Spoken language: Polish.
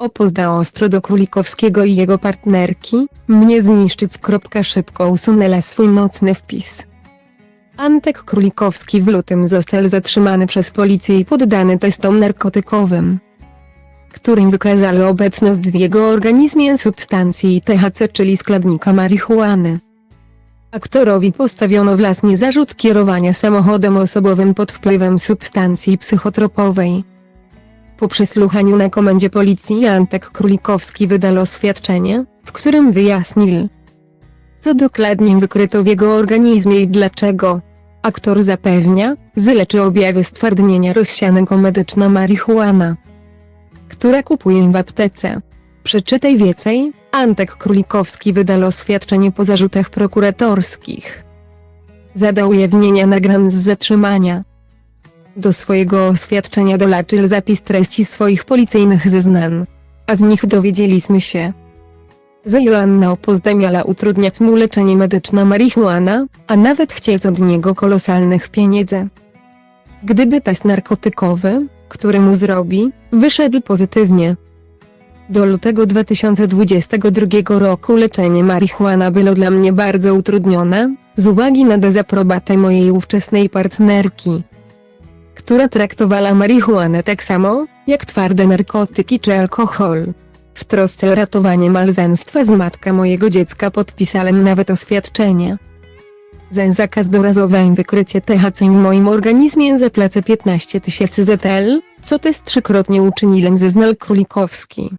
Opozda ostro do Królikowskiego i jego partnerki, mnie zniszczyć. Szybko usunęła swój nocny wpis. Antek Królikowski w lutym został zatrzymany przez policję i poddany testom narkotykowym, którym wykazali obecność w jego organizmie substancji THC, czyli składnika marihuany. Aktorowi postawiono własny zarzut kierowania samochodem osobowym pod wpływem substancji psychotropowej. Po przesłuchaniu na komendzie policji Antek Królikowski wydał oświadczenie, w którym wyjaśnił, co dokładnie wykryto w jego organizmie i dlaczego. Aktor zapewnia, że leczy objawy stwardnienia rozsianego medyczna marihuana, która kupuje w aptece. Przeczytaj więcej, Antek Królikowski wydał oświadczenie po zarzutach prokuratorskich. Zadał ujawnienia nagrań z zatrzymania. Do swojego oświadczenia dolaczył zapis treści swoich policyjnych zeznań. A z nich dowiedzieliśmy się, że Joanna Opozda miała utrudniać mu leczenie medyczne marihuana, a nawet chcieć od niego kolosalnych pieniędzy. Gdyby test narkotykowy, który mu zrobi, wyszedł pozytywnie. Do lutego 2022 roku leczenie marihuana było dla mnie bardzo utrudnione, z uwagi na dezaprobatę mojej ówczesnej partnerki, która traktowała marihuanę tak samo, jak twarde narkotyki czy alkohol. W trosce o ratowanie małżeństwa z matka mojego dziecka podpisałem nawet oświadczenie. Za zakaz dorazowe wykrycie THC w moim organizmie zapłacę 15 tysięcy ZL, co też trzykrotnie uczyniłem zeznał Królikowski.